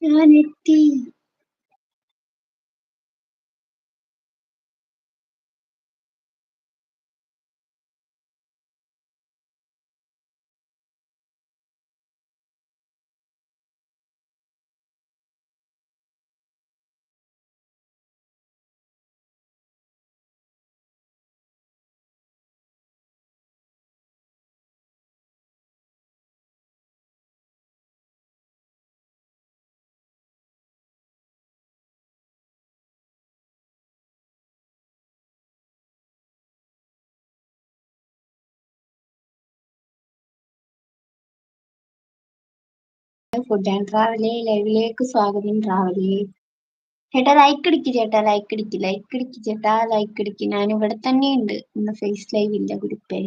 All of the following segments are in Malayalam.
Yani değil. ഫുഡ് ആൻഡ് ട്രാവലേ ലൈവിലേക്ക് സ്വാഗതം ട്രാവലേ ചേട്ടാ ലൈക്ക് അടിക്ക് ചേട്ടാ ലൈക്ക് അടിക്ക് ലൈക്ക് അടിക്ക് ചേട്ടാ ലൈക്ക് അടിക്ക് ഞാൻ ഇവിടെ തന്നെ ഉണ്ട് ഇന്ന് ഫേസ് ലൈവ് ഇല്ല കുടിപ്പേ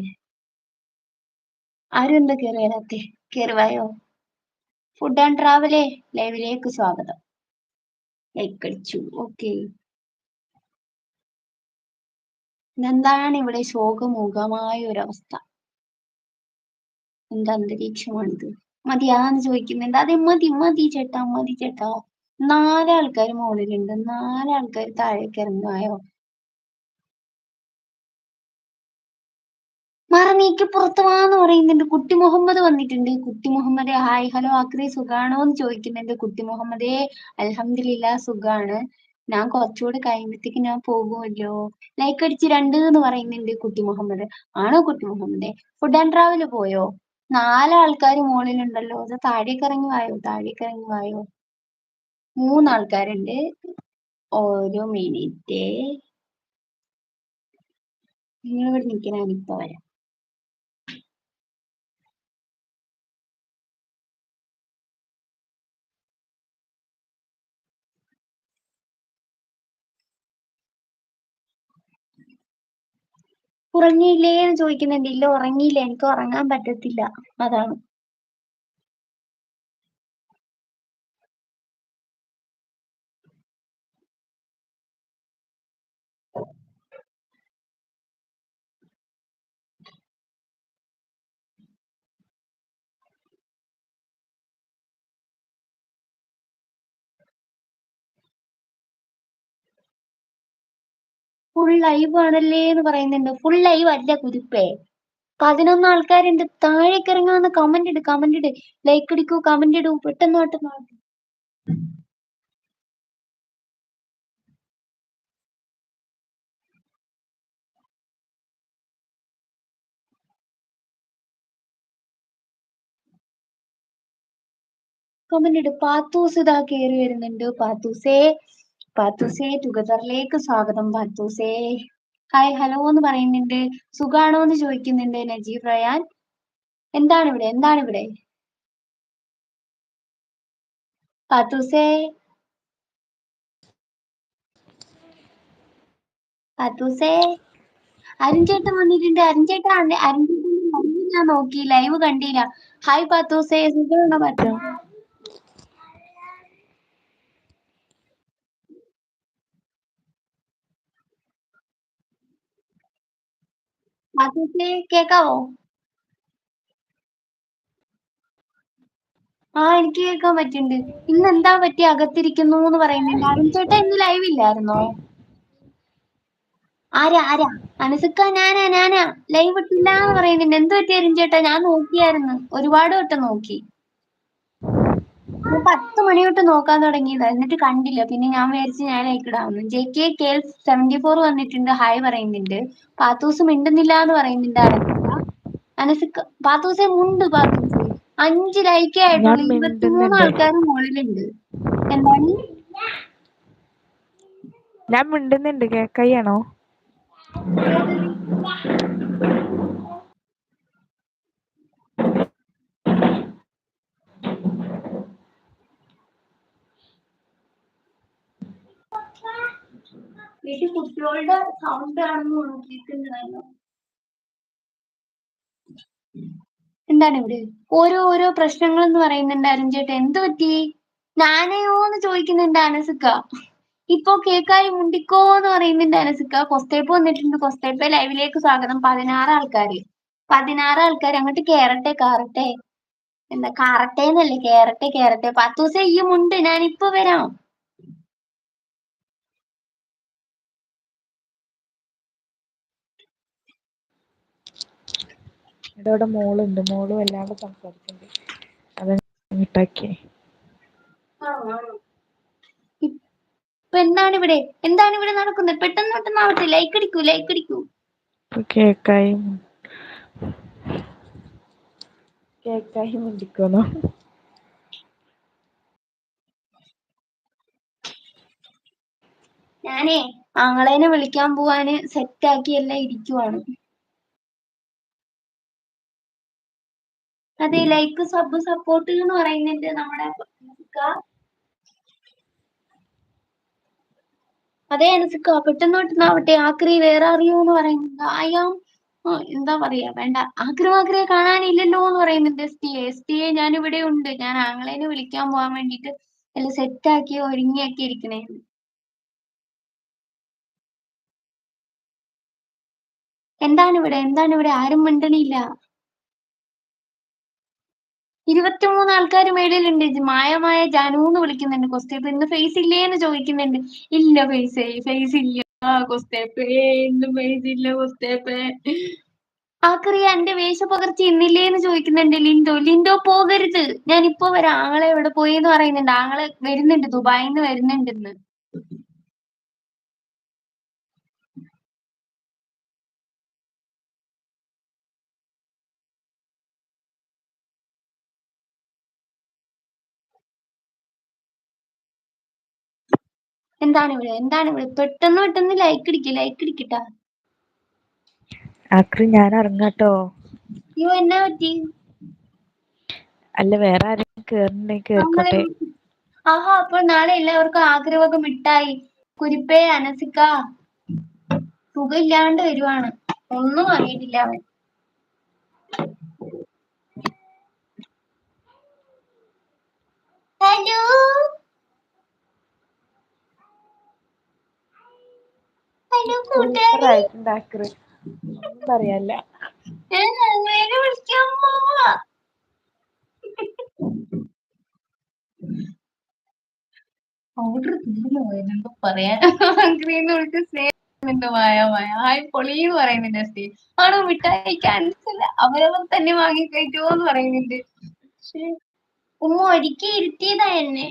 ആരും എന്താ കയറി വരാത്തെ? കയറി വായോ ഫുഡ് ആൻഡ് ട്രാവലേ ലൈവിലേക്ക് സ്വാഗതം. ലൈക്ക് അടിച്ചു ഓക്കെ എന്താണ് ഇവിടെ ശോകമുഖമായ ഒരവസ്ഥ? എന്താ അന്തരീക്ഷമാണിത്? മതിയാന്ന് ചോദിക്കുന്നുണ്ട്. അതെ മതി മതി ചേട്ടാ മതി ചേട്ടാ. നാലാൾക്കാർ മുകളിലുണ്ട് നാലാൾക്കാർ താഴേക്ക് ഇറങ്ങുവായോ? മറനീക്ക് പുറത്ത് വാന്ന് പറയുന്നുണ്ട്. കുട്ടി മുഹമ്മദ് വന്നിട്ടുണ്ട്. കുട്ടി മുഹമ്മദേ ഹായ് ഹലോ ആക്രി സുഖാണോ എന്ന് ചോദിക്കുന്നുണ്ട്. കുട്ടി മുഹമ്മദേ അലഹമില്ല സുഖാണ്. ഞാൻ കുറച്ചുകൂടി കഴിയുമ്പത്തേക്ക് ഞാൻ പോകുമല്ലോ. ലൈക്ക് അടിച്ച് രണ്ട് എന്ന് പറയുന്നുണ്ട് കുട്ടി മുഹമ്മദ്. ആണോ കുട്ടി മുഹമ്മദേ? ഫുഡ് ആൻഡ് ട്രാവൽ പോയോ? നാലാൾക്കാർ മുകളിലുണ്ടല്ലോ അത് താഴേക്ക് ഇറങ്ങി വായോ? താഴേക്ക് ഇറങ്ങി വായോ? മൂന്നാൾക്കാരുണ്ട്. ഒരു മിനിറ്റ്. നിങ്ങൾ ഇവിടെ നിൽക്കണ ഞാനിപ്പോ വരാം. ഉറങ്ങിയില്ലേ എന്ന് ചോദിക്കുന്നുണ്ട്. ഇല്ല ഉറങ്ങിയില്ല. എനിക്ക് ഉറങ്ങാൻ പറ്റത്തില്ല. അതാണ്. ഫുൾ ലൈവ് ആണല്ലേ എന്ന് പറയുന്നുണ്ട്. ഫുൾ ലൈവ് അല്ല കുരുപ്പേ പതിനൊന്ന് ആൾക്കാരുണ്ട്. താഴേക്ക് ഇറങ്ങാന്ന് കമന്റ് ഇട് കമന്റ് ഇട്. ലൈക്ക് അടിക്കൂ കമന്റ് ഇടൂ. പെട്ടെന്ന് പെട്ടെന്ന് കമന്റ് ഇട്. പാത്തൂസ് ഇതാ കേറി വരുന്നുണ്ട്. പാത്തൂസേ. പാത്തൂസേ ടുഗദറിലേക്ക് സ്വാഗതം. പാത്തൂസേ. ഹായ് ഹലോ എന്ന് പറയുന്നുണ്ട്. സുഖാണോ എന്ന് ചോദിക്കുന്നുണ്ട് നജീബ് റയാൻ. എന്താണ് ഇവിടെ എന്താണ് ഇവിടെ പാത്തൂസേ. പാത്തൂസേ. അരുൺചേട്ടൻ വന്നിട്ടുണ്ട്. അരുൺചേട്ടൻ അരുൺചേട്ടൻ ഞാൻ നോക്കി. ലൈവ് കണ്ടില്ല. ഹായ് പാത്തൂസേ. സുഖമാണോ പാത്തോ? പാത്തൂസേ കേക്കാവോ? ആ എനിക്ക് കേൾക്കാൻ പറ്റുന്നുണ്ട് ഇന്ന് എന്താ പറ്റി? അകത്തിരിക്കുന്നു എന്ന് പറയുന്നുണ്ട് അരുൺ ചേട്ടാ ഇന്ന് ലൈവ് ഇല്ലായിരുന്നോ? ആരാ ആരാ? അനസുക്ക ഞാനാ ഞാനാ. ലൈവ് ഇട്ടില്ല എന്ന് പറയുന്നുണ്ട് എന്ത് പറ്റി അരുൺ ചേട്ടാ? ഞാൻ നോക്കിയായിരുന്നു. ഒരുപാട് വട്ടം നോക്കി. പത്ത് മണി തൊട്ട് നോക്കാൻ തുടങ്ങിയതാ. എന്നിട്ട് കണ്ടില്ല. പിന്നെ ഞാൻ വിചാരിച്ച് ഞാൻ ലൈക്കിടാവുന്നു J K K seventy four വന്നിട്ടുണ്ട്. ഹായ് പറയുന്നുണ്ട്. പാത്തൂസ് മിണ്ടുന്നില്ല എന്ന് പറയുന്നുണ്ട് അനസുക്ക അനസുക്ക പാത്തൂസെ മുണ്ട് പാത്തൂസ്. അഞ്ച് ലൈക്കേ ആയിട്ടുള്ളൂ ഇരുപത്തിമൂന്ന് ആൾക്കാർ മുകളിലുണ്ട്. എന്താണ്? ഞാൻ മിണ്ടുന്നുണ്ട്. കേക്കയ്യാണോ വീട്ടിൽ കുട്ടികളുടെ സൗണ്ട് ആണെന്ന് കേൾക്കുന്നുണ്ടല്ലോ എന്താണ് ഇവിടെ? ഓരോ ഓരോ പ്രശ്നങ്ങൾ എന്ന് പറയുന്നുണ്ട് അരുൺ ചേട്ടാ എന്ത് പറ്റി? ഞാനെയോ എന്ന് ചോദിക്കുന്നുണ്ട് അനസുക്ക. ഇപ്പൊ കേക്കായി മുണ്ടിക്കോ എന്ന് പറയുന്നുണ്ട് അനസുക്ക. കൊസ്തേപ്പ് വന്നിട്ടുണ്ട്. കൊസ്തേപ്പ് ലൈവിലേക്ക് സ്വാഗതം. പതിനാറ് ആൾക്കാര്. പതിനാറ് ആൾക്കാർ അങ്ങോട്ട് കേറട്ടെ കാറട്ടെ. എന്താ കാറട്ടെ എന്നല്ലേ? കേറട്ടെ കേറട്ടെ. പത്ത് ദിവസം ഈ മുണ്ട്. ഞാൻ വരാം. ഇവിടെ അവിടെ മോളുണ്ട്. മോൾ വല്ലാണ്ട് സംസാരിക്കുന്നുണ്ട്. അത് മിട്ടാക്കി ഇപ്പൊ എന്താണ് ഇവിടെ എന്താണ് ഇവിടെ നടക്കുന്നത്? പെട്ടെന്ന് പെട്ടെന്ന് ആവട്ടെ. ലൈക്ക് അടിക്കൂ ലൈക്ക് അടിക്കൂ. കേക്കായി. കേക്കായി മുണ്ടിക്കോന്നോ. ഞാനേ ആങ്ങളേനെ വിളിക്കാൻ പോവാന് സെറ്റ് ആക്കി എല്ലാം ഇരിക്കുവാണ്. അതെ ലൈക്ക് സബ് സപ്പോർട്ട് എന്ന് പറയുന്നുണ്ട് നമ്മുടെ. അതെ അനസിക്ക പെട്ടെന്ന് ആവട്ടെ ആക്രി വേറെ അറിയോ എന്ന് പറയുന്നുണ്ട് അയാം എന്താ പറയാ വേണ്ട. ആക്രിയെ കാണാനില്ലല്ലോ എന്ന് പറയുന്നുണ്ട് എസ് ടി എസ് ടി ഞാൻ ഇവിടെ ഉണ്ട്. ഞാൻ ആങ്ങളേനെ വിളിക്കാൻ പോവാൻ വേണ്ടിട്ട് എല്ലാം സെറ്റ് ആക്കി ഒരുങ്ങിയൊക്കെ ഇരിക്കണേ. എന്താണ് ഇവിടെ എന്താണ് ഇവിടെ ആരും മിണ്ടണില്ല. ഇരുപത്തിമൂന്ന് ആൾക്കാർ മേളിലുണ്ട്. ഇത് മായ മായ ജാനു എന്ന് വിളിക്കുന്നുണ്ട്. കൊസ്തേപ്പ് ഇന്ന് ഫേസ് ഇല്ലേ എന്ന് ചോദിക്കുന്നുണ്ട്. ഇല്ല ഫേസ് ഫേസ് ഇല്ല. കൊസ്റ്റേപ്പ് ഇന്ന് ഫേസ് ഇല്ല കൊസ്റ്റേപ്പ് ആക്കറിയ എന്റെ വേഷപകർച്ച ഇന്നില്ലേ എന്ന് ചോദിക്കുന്നുണ്ട് ലിൻഡോ. ലിൻഡോ പോകരുത്. ഞാൻ ഇപ്പൊ വരാം ആങ്ങളെ എവിടെ പോയി എന്ന് പറയുന്നുണ്ട്. ആങ്ങളെ വരുന്നുണ്ട് ദുബായിന്ന് നിന്ന് എന്താണ് ഇവിടെ? എന്താണ് ഇവിടെ? പെട്ടെന്ന് പെട്ടെന്ന് ലൈക്ക് ഇടിക്ക് ലൈക്ക് ഇടിക്കട്ടാ ആക്രി ഞാൻ ഇറങ്ങാട്ടോ. അയ്യോ എന്നാ പറ്റി? അല്ല വേറെ ആരെങ്കിലും കേറണേ കേറിക്കോട്ടെ ആഹാ അപ്പോൾ നാളെ എല്ലാവർക്കും ആഗ്രഹമൊക്കെ മിട്ടായി കുരിപ്പേ അനസിക്ക. സുഖമില്ലാണ്ട് വരുവാണ്. ഒന്നും അറിയിട്ടില്ല അവൻ. ഹലോ ഹലോ കൂട്ടുകാരി സൂപ്പറായിട്ടുണ്ട് ആക്രി ഒന്നും പറയാല്ല. പൗഡർ തീർന്നു പോയെന്തോ പറയാൻ. ആഗ്രഹിന്ന് വിളിച്ച് സ്നേഹിക്കുന്നുണ്ട് മായ? മായ ഹായ് പൊളി എന്ന് പറയുന്നുണ്ട് സ്റ്റീ ആണോ മിഠായി ക്യാൻസൽ അവരവർ തന്നെ വാങ്ങി കഴിക്കുമോ എന്ന് പറയുന്നുണ്ട്. ഉമ്മ ഒരുക്കി ഇരുത്തിയതാ എന്നെ.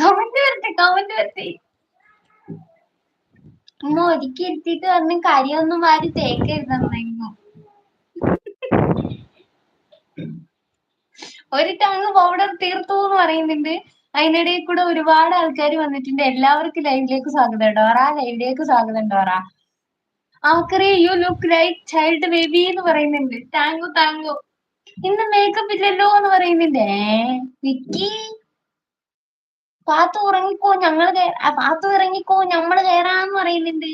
കമന്റ് വരട്ടെ കമന്റ് ഉമ്മ ഒരുക്കി ഇരുത്തിയിട്ട് വന്ന് കരിയൊന്നും വാരി തേക്കരുതെന്നു ഒരു ടങ് പൗഡർ തീർത്തു എന്ന് പറയുന്നുണ്ട്. അതിനിടയിൽ കൂടെ ഒരുപാട് ആൾക്കാർ വന്നിട്ടുണ്ട്. എല്ലാവർക്കും ലൈവിലേക്ക് സ്വാഗതം. ഡോറ ലൈവിലേക്ക് സ്വാഗതം Dora. ആക്കറി you look like child baby എന്ന് പറയുന്നുണ്ട്. താങ്കു താങ്കു ഇന്ന് മേക്കപ്പ് ഇല്ലല്ലോ എന്ന് പറയുന്നുണ്ട്. വിക്കി. പാത്തു ഉറങ്ങിക്കോ ആ, പാത്തു ഇറങ്ങിക്കോ ഞമ്മൾ കേറാന്ന് പറയുന്നുണ്ട്.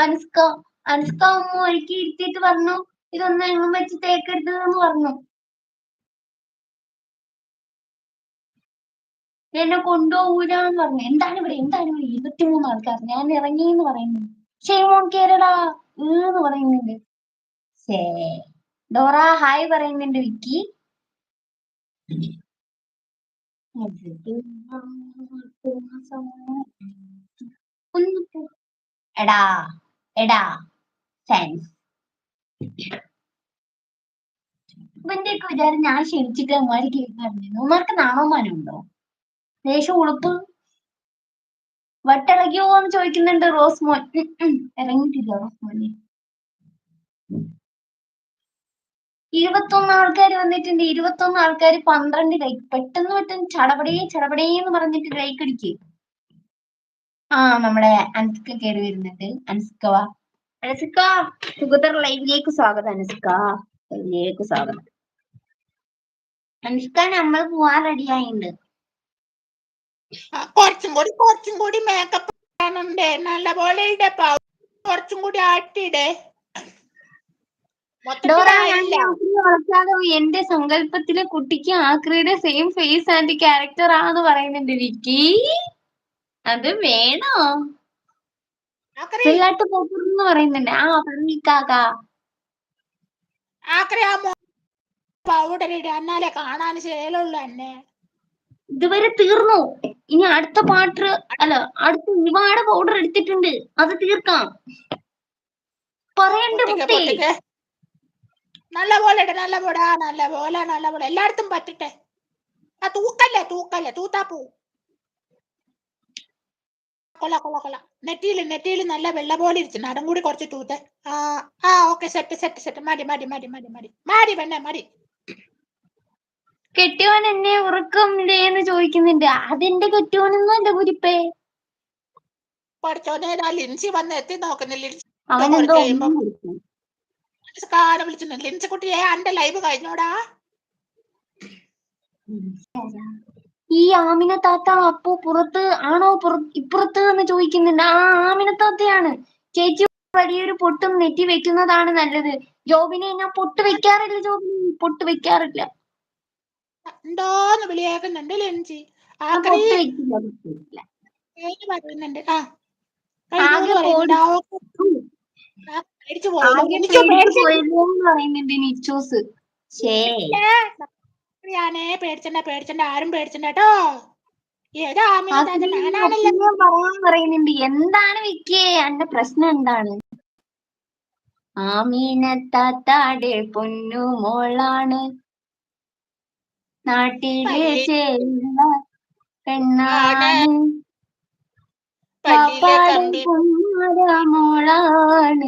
അനുഷ്ക അനുഷ്ക അമ്മ ഒരുക്കി ഇരുത്തിയിട്ട് പറഞ്ഞു ഇതൊന്നും എങ്ങും വെച്ച് തേക്കരുത് എന്ന് പറഞ്ഞു. എന്നെ കൊണ്ടുപോകൂലെന്ന് പറഞ്ഞു. എന്താണ് ഇവിടെ? എന്താണ് ഇവിടെ? ഇരുപത്തിമൂന്ന് ആൾക്കാർ. ഞാൻ ഇറങ്ങി എന്ന് പറയുന്നു ഷെയ്മോൺ കേരടാ എന്ന് പറയുന്നുണ്ട്. ഡോറ ഹായ് പറയുന്നുണ്ട് വിക്കി. എടാ എടാ സെൻസ് ഇവന്റെയൊക്കെ വിചാരം ഞാൻ ക്ഷണിച്ചിട്ട് അമ്മമാര് കേൾക്കാറുണ്ട് ഉമ്മാർക്ക് നാണോമാനുണ്ടോ ദേശം ഉളുപ്പ്. വട്ടിളകിയോ എന്ന് ചോദിക്കുന്നുണ്ട് റോസ്മോൻ. ഇറങ്ങിയിട്ടില്ല റോസ് മോനെ ഇരുപത്തൊന്ന് ആൾക്കാർ വന്നിട്ടുണ്ട്. ഇരുപത്തൊന്ന് ആൾക്കാർ പന്ത്രണ്ട് ലൈക്ക് പെട്ടെന്ന് പെട്ടെന്ന് ചടപടേ ചടപടേ എന്ന് പറഞ്ഞിട്ട് ലൈക്ക് അടിക്ക് ആ നമ്മുടെ അൻസ്ക കയറി വരുന്നുണ്ട്. അൻസ്ക വാ. അൻസ്ക സുഗതർ ലൈവിലേക്ക് സ്വാഗതം അൻസ്ക ലൈവിലേക്ക് സ്വാഗതം. അൻസ്ക നമ്മൾ പോവാൻ റെഡിയായിണ്ട് കുറച്ചും കൂടി കുറച്ചും കൂടി മേക്കപ്പ് നല്ല നല്ലപോലെ ഇടേ കുറച്ചും കൂടി ആട്ടിയിടേ ഡോറ ഞാൻ മൊത്തത്തിലായില്ല ആക്രിയെ വളർത്താതെ എന്റെ സങ്കല്പത്തിലെ കുട്ടിക്ക് ആക്രിയുടെ സെയിം ഫേസ് ആൻഡ് ക്യാരക്ടർ ആന്ന് പറയുന്നുണ്ട് വിക്കി. അത് വേണോ? വെള്ളാട്ട് പോക്കുറെന്ന് പറയുന്നുണ്ട്. ആ പറഞ്ഞിക്കാക്ക ആക്രി ആ പൗഡർ ഇട. എന്നാലേ കാണാൻ ശേലമുള്ളു എന്നെ. ഇതുവരെ തീർന്നു. ഇനി അടുത്ത പാട്ട് അല്ല അടുത്ത ഒരുപാട് പൗഡർ എടുത്തിട്ടുണ്ട്. അത് തീർക്കാം. പറയണ്ട കുട്ടി. നല്ല പോലെ ഇട നല്ല പോലെ ആ നല്ല പോലെ നല്ല പോലെ. എല്ലായിടത്തും പറ്റട്ടെ. ആ തൂക്കല്ലേ തൂക്കല്ലേ തൂത്താ പോ. കൊള്ള കൊള്ള കൊള്ള. നെറ്റിയിൽ നെറ്റിയിൽ നല്ല വെള്ള പോലെ ഇരിക്കുന്നു. അതും കൂടി കുറച്ച് തൂത്തെ. ആ ആ ഓക്കെ സെറ്റ് സെറ്റ് സെറ്റ്. മടി മടി മടി മടി മടി. മടി പെണ്ണെ മടി. കെട്ടിയോൻ എന്നെ ഉറക്കമില്ലേ എന്ന് ചോദിക്കുന്നുണ്ട്. അതെന്റെ കെട്ടിയോനൊന്നും എന്റെ കുരിപ്പേ? പഠിച്ചോനെ ലിൻസി വന്ന് എത്തി നോക്കുന്നില്ല ഒന്നും വിളിച്ചിട്ടുണ്ട്. ലിൻസി കുട്ടിയെ അന്റെ ലൈവ് കഴിഞ്ഞോടാ? ഈ ആമിന താത്ത അപ്പോ പുറത്ത് ആണോ പുറ- ഇപ്പുറത്ത് എന്ന് ചോദിക്കുന്നുണ്ട്. ആ ആമിന താത്തയാണ്. ചേച്ചി വലിയൊരു പൊട്ടും നെറ്റി വെക്കുന്നതാണ് നല്ലത്. ജോബിനെ ഞാൻ പൊട്ട് വെക്കാറില്ല ജോബിനെ പൊട്ട് വെക്കാറില്ല. ഉണ്ടോന്ന് വിളിയാക്കുന്നുണ്ട് ലിൻസി. പറയുന്നുണ്ട്. ആ പറയുന്നുണ്ട്. ഞാനേ പേടിച്ചണ്ട പേടിച്ചണ്ട ആരും പേടിച്ചണ്ട കേട്ടോ. പറയാൻ പറയുന്നുണ്ട് എന്താണ് വിക്കേ എന്റെ പ്രശ്നം എന്താണ്? ആമീനത്താത്താടെ പൊന്നു മോളാണ്. നാട്ടിലെ ചേരുന്ന പെണ്ണാണ്. പാപ്പാടെ മോളാണ്.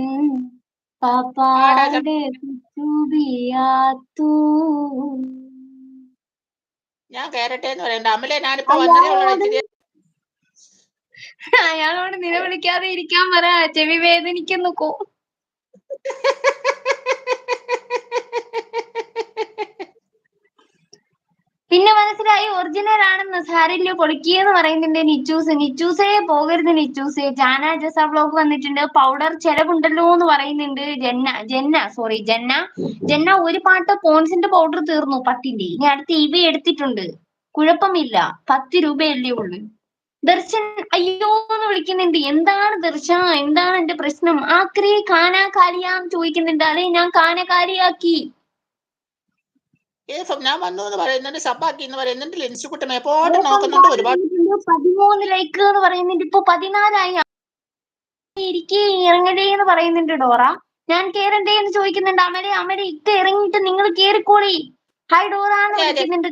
പാപ്പാടെ കുച്ചുബിയാത്തു ഞാൻ എന്ന് പറയണ്ട. അമലെ ഞാനിപ്പോ അയാളോട് നിലവിളിക്കാതെ ഇരിക്കാൻ പറ. ചെവി വേദനിക്കുന്നു കോ പിന്നെ മനസ്സിലായി ഒറിജിനൽ ആണെന്ന് സാരില്ല പൊളിക്കിയെന്ന് പറയുന്നുണ്ട് നിച്ചൂസ്. നിച്ചൂസേ പോകരുത് നിച്ചൂസ്. ജാന ജസ ബ്ലോഗ് വന്നിട്ടുണ്ട്. പൗഡർ ചെലവുണ്ടല്ലോ എന്ന് പറയുന്നുണ്ട് ജന്ന ജന്ന സോറി ജന്ന. ജന്ന ഒരു പാട്ട് പോൺസിന്റെ പൗഡർ തീർന്നു പത്തിന്റെ. ഇനി അടുത്ത് ഇവ എടുത്തിട്ടുണ്ട്. കുഴപ്പമില്ല. പത്ത് രൂപയല്ലേ ഉള്ളൂ. ദർശൻ അയ്യോ എന്ന് വിളിക്കുന്നുണ്ട്. എന്താണ് ദർശ? എന്താണ് എന്റെ പ്രശ്നം? ആക്രി കാനാ കാലിയാന്ന് ചോദിക്കുന്നുണ്ട്. അതെ ഞാൻ കാന ഏ, ഞാൻ വന്നു എന്ന് പറയുന്നുണ്ട്. സപ്പാക്കി എന്ന് പറയുന്നുണ്ട്. ലിൻസി കുട്ടൻ എപ്പോഴും നോക്കുന്നുണ്ട്. ഒരുപാട് പതിമൂന്ന് ലൈക്ക് എന്ന് പറയുന്നുണ്ട്. ഇപ്പൊ പതിനാലായി. ഇരിക്കേ ഇറങ്ങടേ എന്ന് പറയുന്നുണ്ട് ഡോറ. ഞാൻ കേറണ്ടേ എന്ന് ചോദിക്കുന്നുണ്ട്. അമരെ അമരെ ഇക്ക ഇറങ്ങിയിട്ട് നിങ്ങൾ കേറിക്കോളി. ഹായ് ഡോറ എന്ന്. വിളിക്കുന്നുണ്ട്.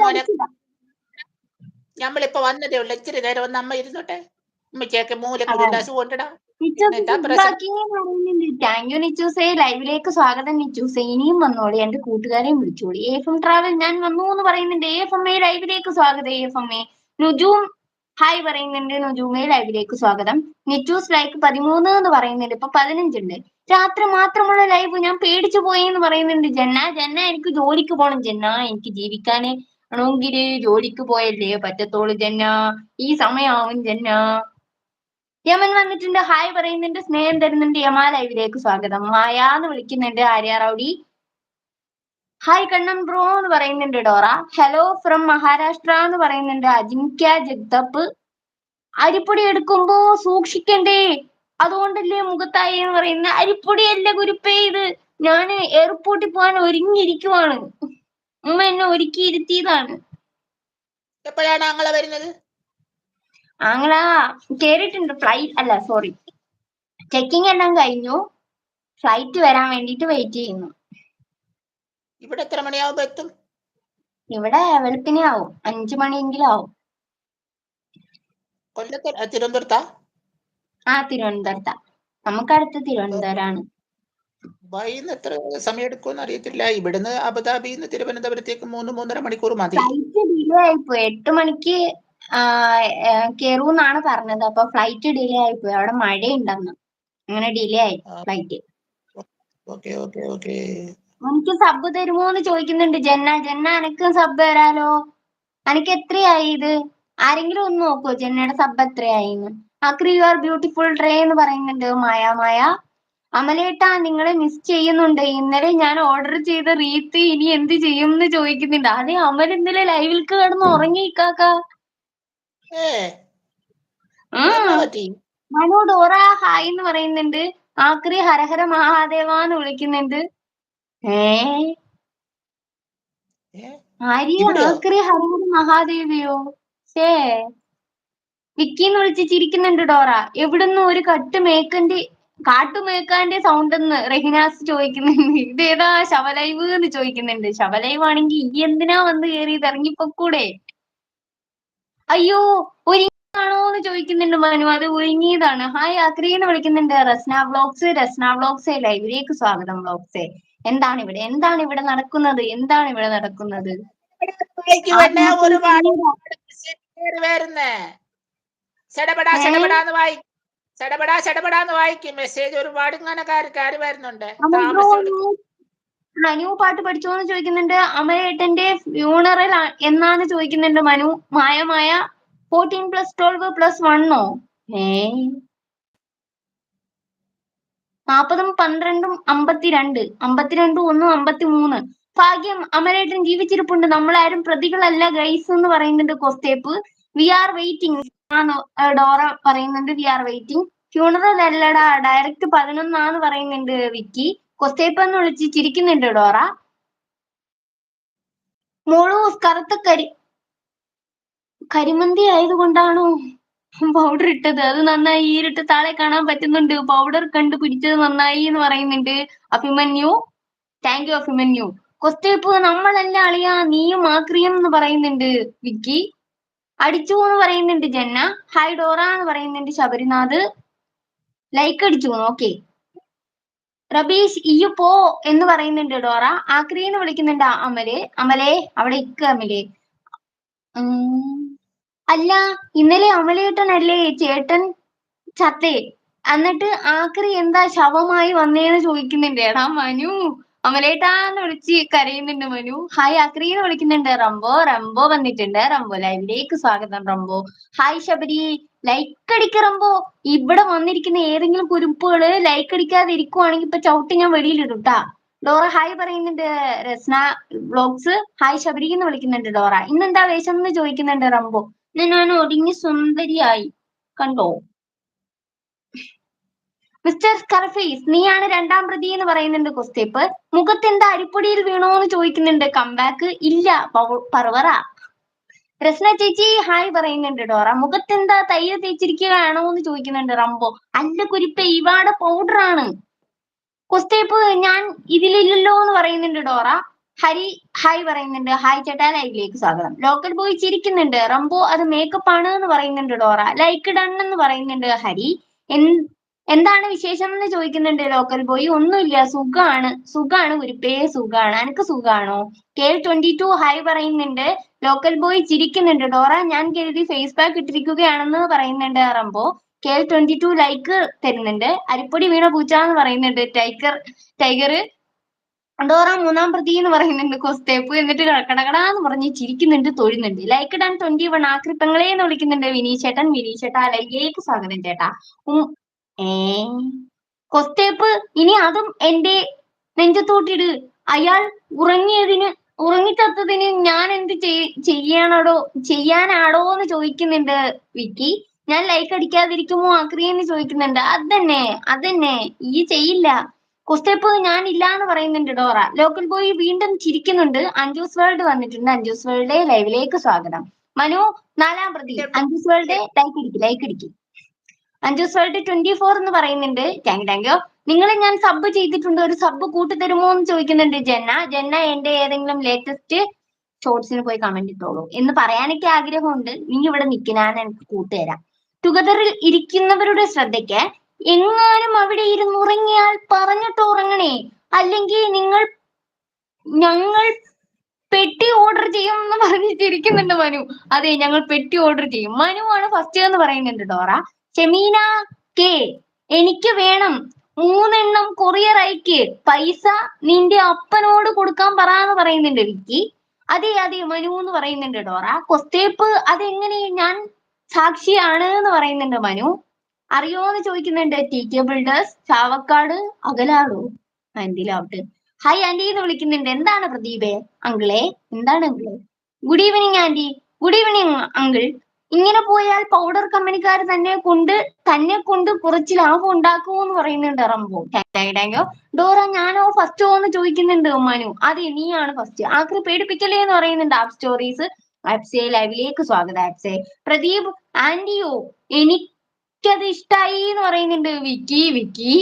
മോനെ. നമ്മളിപ്പോ വന്നതേ ഉള്ളു. ഇച്ചിരി നേരം ഒന്ന് അമ്മ ഇരുന്നോട്ടെ. ഉമ്മച്ചയൊക്കെ മൂലക്ക് ഒരു ഗ്ലാസ് കൊണ്ടിടാ? താങ്ക് യു നിച്ചൂസേ ലൈവിലേക്ക് സ്വാഗതം നിച്ചൂസേ ഇനിയും വന്നോളി എന്റെ കൂട്ടുകാരെയും വിളിച്ചോളി. എ എഫ് എം ട്രാവൽ ഞാൻ വന്നു എന്ന് പറയുന്നുണ്ട്. എ എഫ് എം എ ലൈവിലേക്ക് സ്വാഗതം A F M A Nujoom hi പറയുന്നുണ്ട്. നുജൂമേ ലൈവിലേക്ക് സ്വാഗതം. നിച്ചൂസ് ലൈക്ക് പതിമൂന്ന് എന്ന് പറയുന്നുണ്ട്. ഇപ്പൊ പതിനഞ്ചുണ്ട്. രാത്രി മാത്രമുള്ള ലൈവ് ഞാൻ പേടിച്ചു പോയി എന്ന് പറയുന്നുണ്ട് ജന്ന. ജന്ന എനിക്ക് ജോലിക്ക് പോണം ജന്ന. എനിക്ക് ജീവിക്കാനേ ആണെങ്കിൽ ജോലിക്ക് പോയല്ലേ പറ്റത്തോളൂ ജന്ന. ഈ സമയാവും ജന്ന. യമൻ വന്നിട്ടുണ്ട്. ഹായ് പറയുന്നുണ്ട്. സ്നേഹം തരുന്നുണ്ട്. യമാ ലൈവിലേക്ക് സ്വാഗതം. മായ എന്ന് വിളിക്കുന്നുണ്ട്. Arya rowdy. Hi Kannan bro എന്ന് പറയുന്നുണ്ട് ഡോറ. ഹലോ ഫ്രം മഹാരാഷ്ട്ര എന്ന് പറയുന്നുണ്ട്. അജിൻക്യ ജഗ്ദപ്പ്. അരിപ്പൊടി എടുക്കുമ്പോ സൂക്ഷിക്കണ്ടേ? അതുകൊണ്ടല്ലേ മുഖത്തായി എന്ന് പറയുന്ന അരിപ്പൊടിയല്ല ഗുരുപ്പേ ഇത്. ഞാൻ എയർപോർട്ടിൽ പോകാൻ ഒരുങ്ങിയിരിക്കുവാണ്. ഉമ്മ എന്നെ ഒരുക്കിയിരുത്തിയതാണ്. എപ്പോഴാണ് വരുന്നത്? ആങ്ങള കേറിയിട്ടുണ്ട് ഫ്ലൈറ്റ് അല്ല സോറി ചെക്കിംഗ് എല്ലാം കഴിഞ്ഞു. ഫ്ലൈറ്റ് വരാൻ വേണ്ടിട്ട് വെയിറ്റ് ചെയ്യുന്നു. ഇവിടെ എത്ര മണിയാവുമ്പോ എത്തും? ഇവിടെ വെളുപ്പിനെ ആവും അഞ്ചു മണിയെങ്കിലും ആവും കൊല്ലത്ത് ആ, തിരുവനന്തപുരത്താ? ആ തിരുവനന്തപുരത്താ. നമുക്കടുത്ത് തിരുവനന്തപുരമാണ് ദുബായിന്ന് എത്ര സമയം എടുക്കുമെന്ന് അറിയത്തില്ല. ഇവിടുന്ന് അബുദാബിന്ന് തിരുവനന്തപുരത്തേക്ക് മൂന്ന് മൂന്നര മണിക്കൂർ മതി. ഡിലേ ആയിപ്പോയി എട്ട് മണിക്ക് കയറൂന്നാണ് പറഞ്ഞത്. അപ്പൊ ഫ്ലൈറ്റ് ഡിലേ ആയി പോയി അവിടെ മഴയുണ്ടെന്ന്. അങ്ങനെ ഡിലേ ആയി. ഫ്ലൈറ്റ് എനിക്ക് സബ് തരുമോ എന്ന് ചോദിക്കുന്നുണ്ട് ജന്ന. ജന്ന എനക്കും സബ് തരാലോ? എനിക്ക് എത്രയായി ഇത്? ആരെങ്കിലും ഒന്ന് നോക്കുവോ? ജന്നയുടെ സബ് എത്രയായിന്ന്? ആക്രി യു ആർ ബ്യൂട്ടിഫുൾ ട്രേ എന്ന് പറയുന്നുണ്ട്. മായ മായ. അമലേട്ടാ നിങ്ങളെ മിസ് ചെയ്യുന്നുണ്ട്. ഇന്നലെ ഞാൻ ഓർഡർ ചെയ്ത റീത്ത് ഇനി എന്ത് ചെയ്യും എന്ന് ചോദിക്കുന്നുണ്ട്. അതെ അമൽ ഇന്നലെ ലൈവിൽക്ക് കിടന്ന് എന്താ പറ്റി മനു ഡോറ ഹായ് എന്ന് പറയുന്നുണ്ട്. ആക്രി ഹരഹര മഹാദേവ എന്ന് വിളിക്കുന്നുണ്ട്. ഏ? ആര്യ ആക്രി ഹരഹര മഹാദേവിയോ? ഷേ വിക്കിന്ന് വിളിച്ച് ചിരിക്കുന്നുണ്ട് ഡോറ. എവിടുന്ന് ഒരു കട്ട് മേക്കന്റെ കാട്ടുമേക്കാന്റെ സൗണ്ട് എന്ന് റഹിനാസ് ചോദിക്കുന്നുണ്ട്. ഇതേതാ ശവലൈവ് എന്ന് ചോദിക്കുന്നുണ്ട്. ശവലൈവ് ആണെങ്കിൽ ഈ എന്തിനാ വന്ന് കയറിയത്? ഇറങ്ങിപ്പൊക്കൂടെ? അയ്യോ ഒരുങ്ങിയതാണോ എന്ന് ചോദിക്കുന്നുണ്ട് മനു. അത് ഒരുങ്ങിയതാണ്. ഹായ് അക്രി എന്ന് വിളിക്കുന്നുണ്ട് റസ്ന വ്ലോഗ്സ്. രസ്ന വ്ലോഗ്സേ ലൈബ്രറിക്ക് സ്വാഗതം വ്ലോഗ്സേ. എന്താണ് ഇവിടെ? എന്താണ് ഇവിടെ നടക്കുന്നത്? എന്താണ് ഇവിടെ നടക്കുന്നത്? വായിക്കും. മെസ്സേജ് ഒരുപാട് ഇങ്ങനെ വരുന്നുണ്ട്. മനു പാട്ട് പഠിച്ചോന്ന് ചോദിക്കുന്നുണ്ട്. അമരേട്ടന്റെ ഫ്യൂണറൽ എന്നാണ് ചോദിക്കുന്നുണ്ട് Manu. മായമായ Maya fourteen plus twelve plus വണ്ണോ ഏ നാപ്പതും പന്ത്രണ്ടും അമ്പത്തിരണ്ട്. അമ്പത്തിരണ്ടും ഒന്നും അമ്പത്തിമൂന്ന്. ഭാഗ്യം അമരേട്ടൻ ജീവിച്ചിരിപ്പുണ്ട്. നമ്മളാരും പ്രതികളല്ല ഗൈസ് എന്ന് പറയുന്നുണ്ട് കൊസ്റ്റേപ്പ് വി ആർ വെയിറ്റിംഗ് ഡോറ പറയുന്നുണ്ട് വി ആർ വെയിറ്റിംഗ് ഫ്യൂണറൽ അല്ലടാ ഡയറക്റ്റ് പതിനൊന്നാന്ന് പറയുന്നുണ്ട് വിക്കി. കൊസ്റ്റേപ്പ് എന്ന് വിളിച്ച് ചിരിക്കുന്നുണ്ട് ഡോറ. മോളു കറുത്ത കരി കരിമന്തി ആയതുകൊണ്ടാണോ പൗഡർ ഇട്ടത്? അത് നന്നായി ഈരിട്ട് താളെ കാണാൻ പറ്റുന്നുണ്ട്. പൗഡർ കണ്ട് പിടിച്ചത് നന്നായി എന്ന് പറയുന്നുണ്ട് അഭിമന്യു. Thank you Abhimanyu. കൊസ്റ്റേപ്പ് നമ്മളല്ല അളിയാ നീയും ആക്രിയം എന്ന് പറയുന്നുണ്ട് വിക്കി. അടിച്ചു എന്ന് പറയുന്നുണ്ട് ജന്ന. ഹായ് ഡോറ എന്ന് പറയുന്നുണ്ട് ശബരിനാഥ്. ലൈക്ക് അടിച്ചു ഓക്കെ റബീഷ് ഇയ്യു പോ എന്ന് പറയുന്നുണ്ട് ഡോറ. ആക്രി എന്ന് വിളിക്കുന്നുണ്ട് അമൽ. അമലെ അവിടെ ഇക്ക് അമലെ. അല്ല ഇന്നലെ അമലേട്ടനല്ലേ ചേട്ടൻ ചത്തേ? എന്നിട്ട് ആക്രി എന്താ ശവമായി വന്നേന്ന് ചോദിക്കുന്നുണ്ട്. എടാ മനു അമലേട്ടാന്ന് വിളിച്ച് കരയുന്നുണ്ട് മനു. ഹായ് ആക്രി എന്ന് വിളിക്കുന്നുണ്ട്. റംബോ റംബോ വന്നിട്ടുണ്ട്. റംബോ ലൈവിലേക്ക് സ്വാഗതം റംബോ. ഹായ് ശബരി. ലൈക്ക് അടിക്ക റംബോ. ഇവിടെ വന്നിരിക്കുന്ന ഏതെങ്കിലും കുരുപ്പുകൾ ലൈക്ക് അടിക്കാതെ ഇരിക്കുവാണെങ്കിൽ ഇപ്പൊ ചവിട്ടി ഞാൻ വെളിയിലിടും ട്ടാ. ഡോറ ഹായ് പറയുന്നുണ്ട് രസ്ന ബ്ലോഗ്സ് ഹായ് ശബരി എന്ന് വിളിക്കുന്നുണ്ട് ഡോറ. ഇന്നെന്താ വേഷം എന്ന് ചോദിക്കുന്നുണ്ട് റംബോ. ഞാൻ ഒടുങ്ങി സുന്ദരിയായി. കണ്ടോ? മിസ്റ്റർ സ്കർഫീസ് നീയാണ് രണ്ടാം പ്രതി എന്ന് പറയുന്നുണ്ട് കൊസ്റ്റേപ്പ് മുഖത്ത് എന്താ അരിപ്പൊടിയിൽ വീണോ എന്ന് ചോദിക്കുന്നുണ്ട്. കംബാക്ക് ഇല്ല. പർവറ രസ്ന ചേച്ചി ഹായ് പറയുന്നുണ്ട് ഡോറ. മുഖത്ത് എന്താ തൈര് തേച്ചിരിക്കുകയാണോ എന്ന് ചോദിക്കുന്നുണ്ട് റംബോ. അല്ല കുരിപ്പ ഇവാടെ പൗഡർ ആണ്. കുസ്തേപ്പ് ഞാൻ ഇതിലില്ലല്ലോ എന്ന് പറയുന്നുണ്ട് ഡോറ. ഹരി ഹായ് പറയുന്നുണ്ട്. ഹായ് ചേട്ടാ ലൈവിലേക്ക് സ്വാഗതം. Local boy ചിരിക്കുന്നുണ്ട്. റംബോ അത് മേക്കപ്പ് ആണ് എന്ന് പറയുന്നുണ്ട് ഡോറ. ലൈക്ക് ഡൺ എന്ന് പറയുന്നുണ്ട് ഹരി. എന്താണ് വിശേഷം എന്ന് ചോദിക്കുന്നുണ്ട് ലോക്കൽ ബോയ് ഒന്നുമില്ല സുഖാണ്. സുഖാണ് ഉരുപ്പേ സുഖാണ്. അനക്ക് സുഖാണോ? കെ ട്വന്റി ടു ഹൈ പറയുന്നുണ്ട്. ലോക്കൽ ബോയ് ചിരിക്കുന്നുണ്ട്. ഡോറ ഞാൻ കരുതി ഫേസ് പാക്ക് ഇട്ടിരിക്കുകയാണെന്ന് പറയുന്നുണ്ട് Rambo K twenty two like തരുന്നുണ്ട്. അരിപ്പൊടി വീണ പൂച്ച എന്ന് പറയുന്നുണ്ട് ടൈഗർ ടൈഗർ ഡോറ മൂന്നാം പ്രതി എന്ന് പറയുന്നുണ്ട് കൊസ്തേപ്പ് എന്നിട്ട് കടകടാന്ന് പറഞ്ഞ് ചിരിക്കുന്നുണ്ട് തൊഴുന്നുണ്ട്. ലൈക്ക് ഡാൻ ട്വന്റി വൺ ആക്രിപ്പങ്ങളെ എന്ന് വിളിക്കുന്നുണ്ട് വിനീത് ചേട്ടൻ വിനീത് ചേട്ടാ സ്വാഗതം ചേട്ടാ. ഏ? കൊത്തേപ്പ് ഇനി അതും എന്റെ നെഞ്ചത്തോട്ടിട്. അയാൾ ഉറങ്ങിയതിന് ഉറങ്ങിത്തത്തതിന് ഞാൻ എന്ത് ചെയ്- ചെയ്യാനാടോ ചെയ്യാനാടോ എന്ന് ചോദിക്കുന്നുണ്ട് വിക്കി. ഞാൻ ലൈക്ക് അടിക്കാതിരിക്കുമോ ആക്രി എന്ന് ചോദിക്കുന്നുണ്ട്. അതന്നെ അതന്നെ. ഈ ചെയ്യില്ല. കുസ്റ്റേപ്പ് ഞാൻ ഇല്ല എന്ന് പറയുന്നുണ്ട് ഡോറ. ലോക്കൽ ബോയ് വീണ്ടും ചിരിക്കുന്നുണ്ട്. അഞ്ജൂസ് വേൾഡ് വന്നിട്ടുണ്ട്. അഞ്ജൂസ് വേൾഡ് ലൈവിലേക്ക് സ്വാഗതം. മനു നാലാം പ്രതി. അഞ്ജൂസ് വേൾഡ് ലൈക്ക് ഇടിക്ക് ലൈക്ക് ഇടിക്ക് അഞ്ജൂസ് സോൾട്ട് ട്വന്റി ഫോർ എന്ന് പറയുന്നുണ്ട്. താങ്ക് താങ്ക് യു നിങ്ങളെ ഞാൻ സബ് ചെയ്തിട്ടുണ്ട്. ഒരു സബ് കൂട്ടി തരുമോ എന്ന് ചോദിക്കുന്നുണ്ട് ജന്ന. ജന്ന എന്റെ ഏതെങ്കിലും ലേറ്റസ്റ്റ് ഷോർട്സിന് പോയി കമന്റ് ഇട്ടോളൂ. എന്ന് പറയാനൊക്കെ ആഗ്രഹമുണ്ട്. നീ ഇവിടെ നിൽക്ക് ഞാൻ എനിക്ക് കൂട്ടുതരാം. ടുഗദറിൽ ഇരിക്കുന്നവരുടെ ശ്രദ്ധയ്ക്ക് എങ്ങാനും അവിടെ ഇരുന്ന് ഉറങ്ങിയാൽ പറഞ്ഞിട്ട് ഉറങ്ങണേ. അല്ലെങ്കിൽ നിങ്ങൾ ഞങ്ങൾ പെട്ടി ഓർഡർ ചെയ്യും എന്ന് പറഞ്ഞിട്ടിരിക്കുന്നുണ്ട് മനു. അതെ ഞങ്ങൾ പെട്ടി ഓർഡർ ചെയ്യും. മനു ആണ് ഫസ്റ്റ് എന്ന് പറയുന്നുണ്ട് ഡോറ. ഷെമീന കെ എനിക്ക് വേണം. മൂന്നെണ്ണം കൊറിയർ അയക്ക് പൈസ നിന്റെ അപ്പനോട് കൊടുക്കാൻ പറ എന്ന് പറയുന്നുണ്ട് വിക്കി. അതെ അതെ മനു എന്ന് പറയുന്നുണ്ട് ഡോറ. കൊസ്തേപ്പ് അതെങ്ങനെ ഞാൻ സാക്ഷിയാണ് എന്ന് പറയുന്നുണ്ട് മനു. അറിയോ എന്ന് ചോദിക്കുന്നുണ്ട് ടി കെ ബിൽഡേഴ്സ് ചാവക്കാട് അകലാടോ എന്തിലാവട്ടെ ഹായ് ആന്റി എന്ന് വിളിക്കുന്നുണ്ട്. എന്താണ് പ്രദീപേ? അങ്കിളെ എന്താണ് അങ്കിളെ? Good evening aunty. Good evening uncle. ഇങ്ങനെ പോയാൽ പൗഡർ കമ്പനിക്കാർ തന്നെ കൊണ്ട് തന്നെ കൊണ്ട് കുറച്ച് ലാഭം ഉണ്ടാക്കുമെന്ന് പറയുന്നുണ്ട് റംബോ. ടാങ്കോ ഡോറ ഞാനോ ഫസ്റ്റോ എന്ന് ചോദിക്കുന്നുണ്ട് മനു അതെ നീയാണ് ഫസ്റ്റ് ആക്രി പേടിപ്പിക്കലേ എന്ന് പറയുന്നുണ്ട് ആപ്പ് സ്റ്റോറീസ് ആപ്സേ ലൈവിലേക്ക് സ്വാഗതം ആപ്സേ പ്രദീപ് ആന്റിയോ എനിക്കത് ഇഷ്ടായി എന്ന് പറയുന്നുണ്ട്. വിക്കി വിക്കി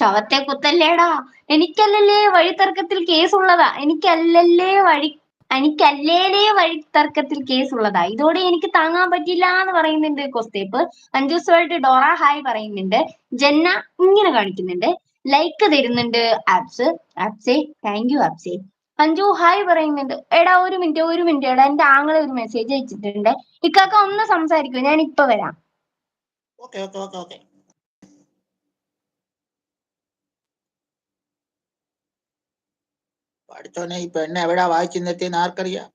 ചവത്തെ കുത്തല്ലേടാ. എനിക്കല്ലല്ലേ വഴിത്തർക്കത്തിൽ കേസുള്ളതാ എനിക്കല്ലല്ലേ വഴി എനിക്കല്ലേലേ വഴി തർക്കത്തിൽ കേസുള്ളതാ? ഇതോടെ എനിക്ക് താങ്ങാൻ പറ്റില്ല എന്ന് പറയുന്നുണ്ട് കൊസ്തേപ്പ് അഞ്ചു ഡോറ ഹായ് പറയുന്നുണ്ട്. ജന്ന ഇങ്ങനെ കാണിക്കുന്നുണ്ട്. ലൈക്ക് തരുന്നുണ്ട് ആപ്സ്. ആപ്സേ താങ്ക് യു ആപ്സേ. അഞ്ജു ഹായ് പറയുന്നുണ്ട്. എടാ ഒരു മിനിറ്റ് ഒരു മിനിറ്റ്. എടാ എന്റെ ആങ്ങളെ ഒരു മെസ്സേജ് അയച്ചിട്ടുണ്ട്. ഇക്കാക്ക ഒന്ന് സംസാരിക്കൂ. ഞാൻ ഇപ്പൊ വരാം. ഓക്കെ ഓക്കെ ഓക്കെ ഓക്കെ പഠിച്ചോനെ ഈ പെണ്ണ് എവിടാ വായിച്ചു നിർത്തിയെന്ന് ആർക്കറിയാം?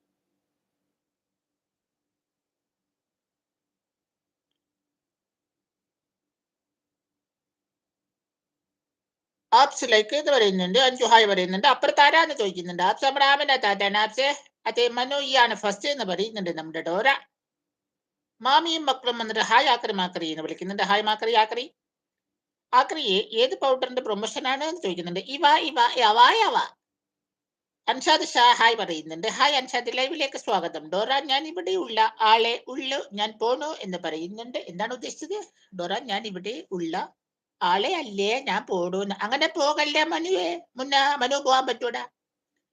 ആപ്സിലേക്ക് ഇത് പറയുന്നുണ്ട് അഞ്ചു ഹായ് പറയുന്നുണ്ട് അപ്പുറത്ത് ആരാന്ന് ചോദിക്കുന്നുണ്ട്? ആപ്സ് നമ്മുടെ ആമന താത്താണ് ആപ്സ്? അതെ മനു ഈ ആണ് ഫസ്റ്റ് എന്ന് പറയുന്നുണ്ട് നമ്മുടെ ഡോര മാമിയും മക്കളും വന്നിട്ട് ഹായ് ആക്രി മാക്രി എന്ന് വിളിക്കുന്നുണ്ട്. ഹായ് മാക്രി ആക്രി. ആക്രിയെ ഏത് പൗഡറിന്റെ പ്രൊമോഷൻ ആണ് എന്ന് ചോദിക്കുന്നുണ്ട്. ഇവ ഇവ യവ അൻഷാദ് ഷാ ഹായ് പറയുന്നുണ്ട്. ഹായ് അൻഷാദ് ലൈവിലേക്ക് സ്വാഗതം. ഡോറ ഞാൻ ഇവിടെ ഉള്ള ആളെ ഉള്ളു ഞാൻ പോണു എന്ന് പറയുന്നുണ്ട്. എന്താണ് ഉദ്ദേശിച്ചത്? ഡോറ ഞാൻ ഇവിടെ ഉള്ള ആളെ അല്ലേ ഞാൻ പോണു അങ്ങനെ പോകല്ലേ മനുവേ? മുന്ന മനു പോകാൻ പറ്റൂടാ?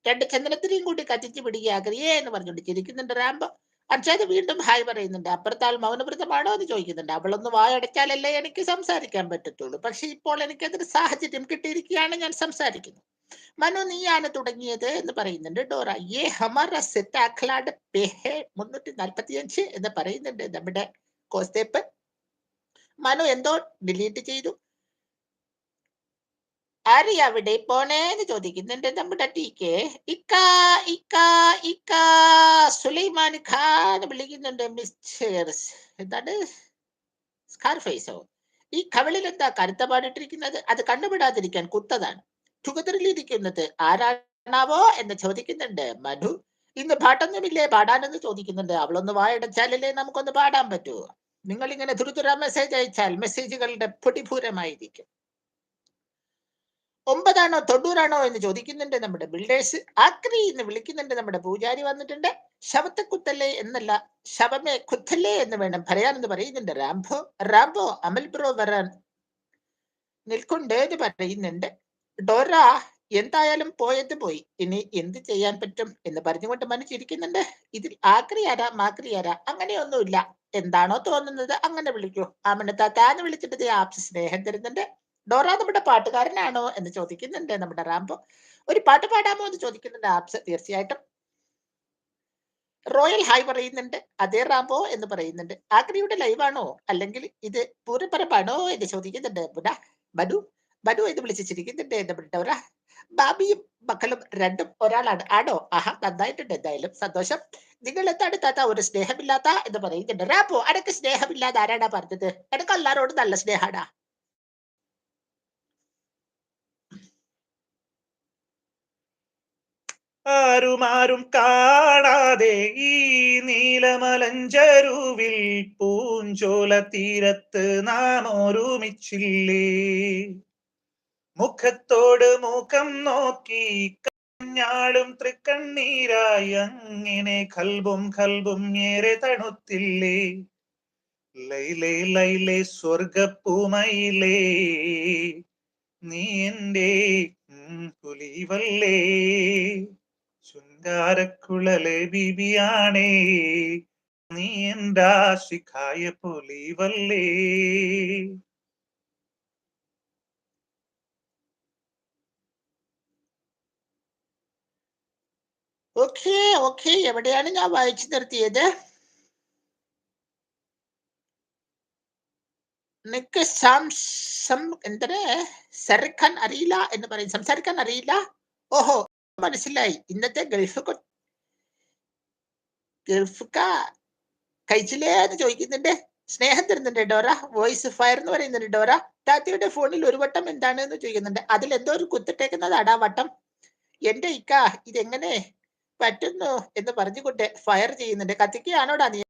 രണ്ട് ചന്ദനത്തിനെയും കൂടി കത്തിച്ച് പിടിക്കുക ആക്രിയേ എന്ന് പറഞ്ഞുകൊണ്ട് ചിരിക്കുന്നുണ്ട് റാംബോ. അൻഷാദ് വീണ്ടും ഹായ് പറയുന്നുണ്ട്. അപ്പുറത്താൾ മൗനവ്രതമാണോ എന്ന് ചോദിക്കുന്നുണ്ട്. അവളൊന്ന് വായടച്ചാലല്ലേ എനിക്ക് സംസാരിക്കാൻ പറ്റത്തുള്ളൂ. പക്ഷെ ഇപ്പോൾ എനിക്കതൊരു സാഹചര്യം കിട്ടിയിരിക്കുകയാണ് ഞാൻ സംസാരിക്കുന്നു. മനു നീയാണ് തുടങ്ങിയത് എന്ന് പറയുന്നുണ്ട്. ഡോറ ഏ ഹമാറ അഖ്ലാഡ് പെഹെ മുന്നൂറ്റി നാൽപ്പത്തി അഞ്ച് എന്ന് പറയുന്നുണ്ട് നമ്മുടെ കോസ്തേപ്പ്. മനു എന്തോ ഡിലീറ്റ് ചെയ്തു. ആര് അവിടെ പോണേന്ന് ചോദിക്കുന്നുണ്ട് നമ്മുടെ ടി കെ ഇക്ക ഇക്ക ഇക്ക. സുലൈമാൻ ഖാൻ വിളിക്കുന്നുണ്ട് മിസ്റ്റർ എന്താണ്? സ്കാർഫേസോ ഈ കവളിൽ എന്താ കരുത്ത പാടിട്ടിരിക്കുന്നത്? അത് കണ്ടുപിടാതിരിക്കാൻ കുത്തതാണ്. ചുഗതറിലിരിക്കുന്നത് ആരാണാവോ എന്ന് ചോദിക്കുന്നുണ്ട് മനു. ഇന്ന് പാട്ടൊന്നുമില്ലേ? പാടാനെന്ന് ചോദിക്കുന്നുണ്ട്. അവളൊന്ന് വായടച്ചാലല്ലേ നമുക്കൊന്ന് പാടാൻ പറ്റൂ. നിങ്ങൾ ഇങ്ങനെ ദ്രുതുര മെസ്സേജ് അയച്ചാൽ മെസ്സേജുകളുടെ പൊടിപൂരമായിരിക്കും ഒമ്പതാണോ തൊണ്ണൂറാണോ എന്ന് ചോദിക്കുന്നുണ്ട് നമ്മുടെ ബിൽഡേഴ്സ് ആക്രി എന്ന് വിളിക്കുന്നുണ്ട് നമ്മുടെ പൂജാരി വന്നിട്ടുണ്ട്. ശവത്തെ കുത്തല്ലേ എന്നല്ല ശവമേ കുത്തല്ലേ എന്ന് വേണം പറയാനെന്ന് പറയുന്നുണ്ട് റാംബോ റാംബോ അമൽ ബ്രോ വരാൻ നിൽക്കുണ്ട് എന്ന് പറയുന്നുണ്ട്. ഡോറ എന്തായാലും പോയത് പോയി. ഇനി എന്ത് ചെയ്യാൻ പറ്റും എന്ന് പറഞ്ഞുകൊണ്ട് മനസ്സിരിക്കുന്നുണ്ട്. ഇതിൽ ആക്രിയാരാ മാക്രിയാരാ അങ്ങനെയൊന്നുമില്ല. എന്താണോ തോന്നുന്നത് അങ്ങനെ വിളിക്കൂ. ആമണത്താ താന്ന് വിളിച്ചിട്ട് ആപ്സ് സ്നേഹം തരുന്നുണ്ട്. ഡോറ നമ്മുടെ പാട്ടുകാരനാണോ എന്ന് ചോദിക്കുന്നുണ്ട് നമ്മുടെ റാംബോ. ഒരു പാട്ട് പാടാമോ എന്ന് ചോദിക്കുന്നുണ്ട് ആപ്സ് തീർച്ചയായിട്ടും. റോയൽ ഹായ് പറയുന്നുണ്ട് അതേ റാംബോ എന്ന് പറയുന്നുണ്ട്. ആക്രിയുടെ ലൈവാണോ? അല്ലെങ്കിൽ ഇത് പൂരപ്പരപ്പാണോ എന്ന് ചോദിക്കുന്നുണ്ട് ബുഡ ബനു ബനു എന്ന് വിളിച്ച് ചിരിക്കുന്നുണ്ട് നമ്മുടെ ഡോറ. ബാബിയും മക്കളും രണ്ടും ഒരാളാണ്. ആണോ? ആഹാ നന്നായിട്ടുണ്ട്. എന്തായാലും സന്തോഷം. നിങ്ങൾ എന്താണ് താത്ത? ഒരു സ്നേഹമില്ലാത്ത എന്ന് പറയുന്നുണ്ട്. റാപ്പോ അനക്ക് സ്നേഹമില്ലാതെ ആരാടാ പറഞ്ഞത്? എനക്ക് എല്ലാരോടും നല്ല സ്നേഹാടാ ആരുമാരും കാണാതെ ഈ നീലമലഞ്ചരുവിൽ പൂഞ്ചോല തീരത്ത് നാം ഒരുമിച്ചില്ലേ? മുഖത്തോട് മുഖം നോക്കി കഞ്ഞാളും തൃക്കണ്ണീരായി അങ്ങനെ കൽബും കൽബും ഏറെ തണുത്തില്ലേ? ലൈലേ ലൈലേ സ്വർഗപ്പൂമയിലേ നീ എന്റെ പുലിവല്ലേ? ശൃംഗാരക്കുഴലെ ബിബിയാണേ. നീ എന്താ ശിഖായ പുലിവല്ലേ? Okay okay. എവിടെയാണ് ഞാൻ വായിച്ചു നിർത്തിയത്? സം സം എന്തിന് സെറിക്കാൻ അറിയില്ല എന്ന് പറയും. സംസാരിക്കാൻ അറിയില്ല? ഓഹോ. മനസ്സിലായി. ഇന്നത്തെ ഗൾഫ് ഗൾഫ്ക്ക കഴിച്ചില്ലേ എന്ന് ചോദിക്കുന്നുണ്ട്. സ്നേഹം തരുന്നുണ്ട് ഡോറ. വോയിസ് ഫയർ എന്ന് പറയുന്നുണ്ട് ഡോറ. താത്തയുടെ ഫോണിൽ ഒരു വട്ടം എന്താണ് എന്ന് ചോദിക്കുന്നുണ്ട്. അതിൽ എന്തോ ഒരു കുത്തിട്ടേക്കുന്നതാടാ വട്ടം. എന്റെ ഇക്ക ഇതെങ്ങനെ പറ്റുന്നു എന്ന് പറഞ്ഞുകൊണ്ട് ഫയർ ചെയ്യുന്നുണ്ട്. കത്തിക്കുകയാണോടാ നീ?